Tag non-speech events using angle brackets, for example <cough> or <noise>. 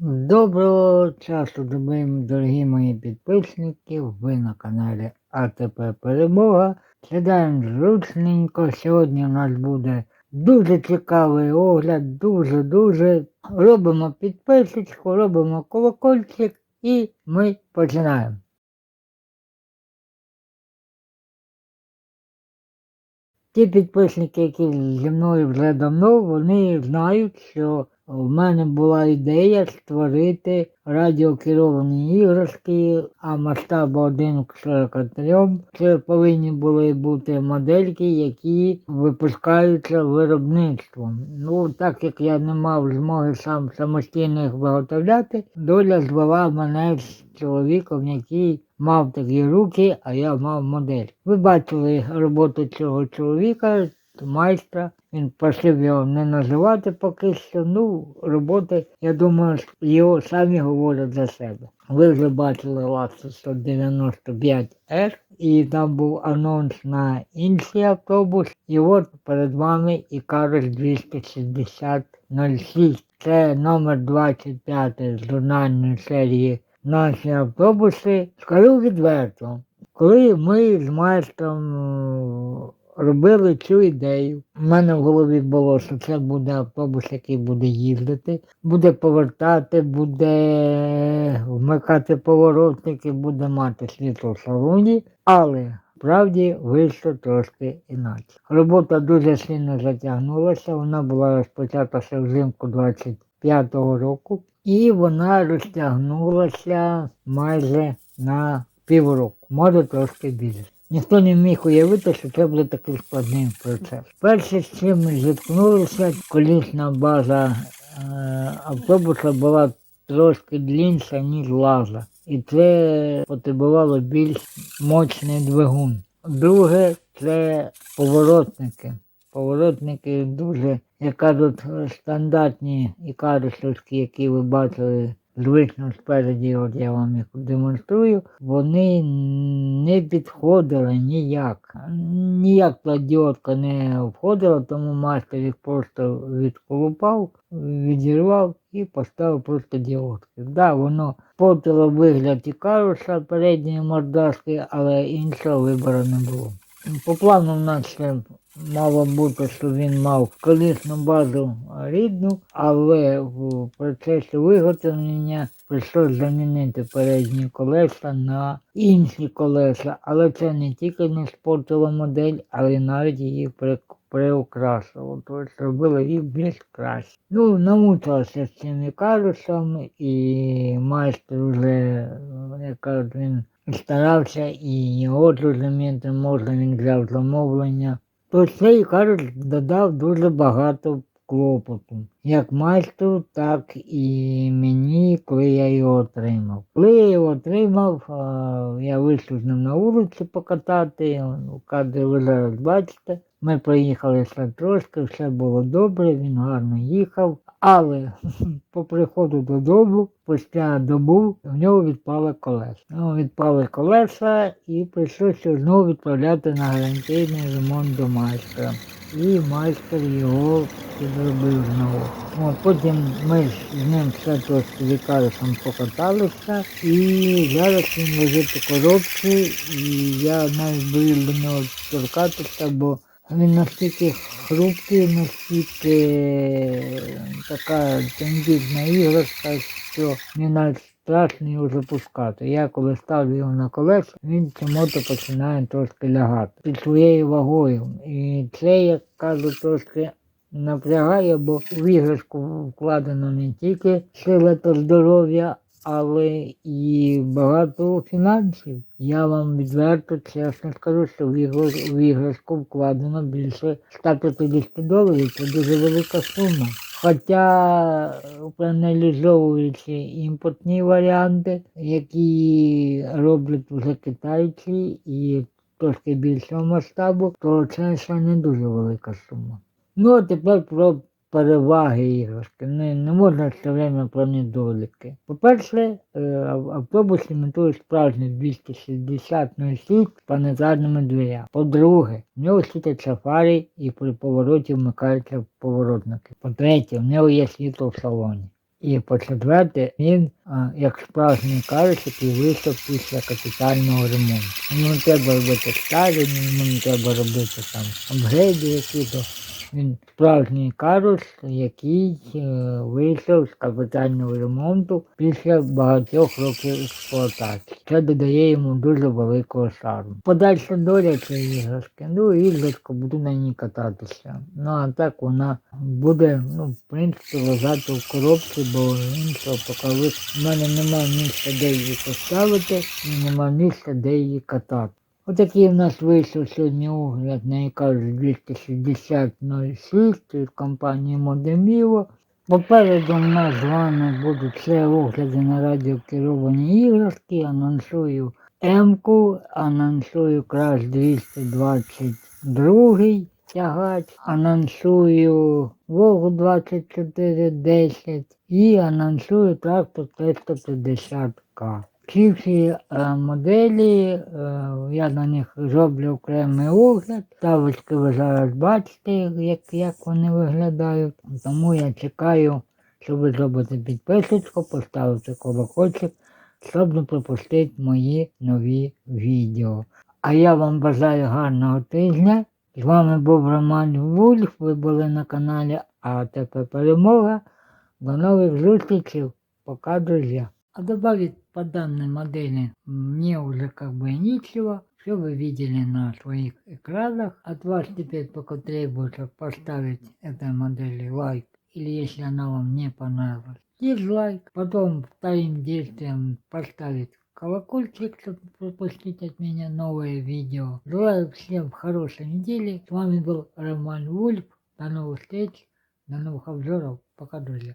Доброго часу доби, дорогі мої підписники. Ви на каналі АТП Перемога. Сідаємо зручненько. Сьогодні у нас буде дуже цікавий огляд, дуже-дуже. Робимо підписочку, робимо колокольчик і ми починаємо. Ті підписники, які зі мною вже давно, вони знають, що в мене була ідея створити радіокеровані іграшки, а масштаб 1 к 43. Це повинні були бути модельки, які випускаються виробництвом. Ну, так як я не мав змоги сам самостійно їх виготовляти, доля звела мене з чоловіком, який мав такі руки, а я мав модель. Ви бачили роботу цього чоловіка, майстра. Він просив його не називати поки що. Ну, роботи, я думаю, його самі говорять за себе. Ви вже бачили Lexus 195R, і там був анонс на інший автобус. І от перед вами Ікарус 26006. Це номер 25 з журнальної серії наші автобуси. Скажу відверто, коли ми з майстром робили цю ідею, у мене в голові було, що це буде автобус, який буде їздити, буде повертати, буде вмикати поворотники, буде мати світло в салоні, але Справді вийшло трошки інакше. Робота дуже сильно затягнулася, вона була розпочата взимку 25-го року, і вона розтягнулася майже на півроку, може трошки більше. Ніхто не міг уявити, що це буде такий складний процес. Перше, з чим ми зіткнулися, колісна база е, автобуса була трошки длінша, ніж лаза. І це потребувало більш мощний двигун. Друге, це поворотники. Поворотники дуже, як кажуть, стандартні ікарусовські, які ви бачили звично спереді, от я вам їх демонструю, вони не підходили ніяк. Ніяк платіотка не входила, тому майстер їх просто відколупав, відірвав і поставив просто діодки. Да, воно портило вигляд і каруса передньої мордашки, але іншого вибору не було. По плану в нас ще мало бути, що він мав колісну базу рідну, але в процесі виготовлення прийшлося замінити передні колеса на інші колеса. Але це не тільки не спортило модель, але навіть її приукрасило. Тобто зробили їх більш краще. Ну, намучилася з цими карусами і майстер вже, як кажуть, він старався і його зрозуміти можна, він взяв замовлення то цей карт додав дуже багато клопоту. Як майстру, так і мені, коли я його отримав. Коли я його отримав, я вийшов з ним на вулицю покатати, кадри ви зараз бачите. Ми проїхали ще трошки, все було добре, він гарно їхав. Але <laughs> по приходу додому, після добу, в нього відпали колеса. Ну, відпали колеса і прийшлося знову відправляти на гарантійний ремонт до майстра. І майстер його підробив знову. От, Потім ми з ним все трошки лікарством покаталися і зараз він лежить у коробці і я навіть боюсь до нього торкатися, бо він настільки хрупкий, настільки така тендітна іграшка, що мені навіть страшно його запускати. Я коли ставлю його на колеса, він чому-то починає трошки лягати під своєю вагою. І це, як кажу, трошки напрягає, бо в іграшку вкладено не тільки сила та здоров'я, але і багато фінансів. Я вам відверто чесно скажу, що в іграшку вкладено більше 150 доларів. Це дуже велика сума. Хоча проаналізовуючи імпортні варіанти, які роблять вже китайці і трошки більшого масштабу, то це ще не дуже велика сума. Ну а тепер про переваги іграшки. Не, не можна все время про недоліки. По-перше, е, автобус імітує справжній 260 носій з планетарними дверями. По-друге, в нього світять сафарі і при повороті вмикаються поворотники. По-третє, в нього є світло в салоні. І по-четверте, він, як справжній який вийшов після капітального ремонту. Йому не треба робити старі, йому не треба робити там апгрейди які-то. Він справжній карус, який е, вийшов з капітального ремонту після багатьох років експлуатації. Це додає йому дуже великого шарму. Подальша доля цієї іграшки. Ну, іграшка буду на ній кататися. Ну а так вона буде, ну, в принципі, лежати в коробці, бо іншого поки в мене немає місця, де її поставити, і немає місця, де її катати. Отакий в нас вийшов сьогодні огляд на якраз 260.06 від компанії Modemivo. Попереду в нас з вами будуть це огляди на радіокеровані іграшки. Анонсую М-ку, анонсую Crash 222 тягач, анонсую Волгу 2410 і анонсую трактор 350К. Ці всі е, моделі, е, я на них зроблю окремий огляд. Ставочки ви зараз бачите, як, як вони виглядають. Тому я чекаю, щоб ви зробите підписочку, поставити колокольчик, щоб не пропустити мої нові відео. А я вам бажаю гарного тижня. З вами був Роман Вульф, ви були на каналі АТП Перемога. До новых зустрічей. Пока, друзья. А добавить по данной модели мне уже как бы нечего. Все вы видели на своих экранах. От вас теперь только требуется поставить этой модели лайк. Или если она вам не понравилась, дизлайк. Потом вторым действием поставить колокольчик, чтобы пропустить от меня новые видео. Желаю всем хорошей недели. С вами был Роман Вульф. До новых встреч, до новых обзоров. Пока, друзья.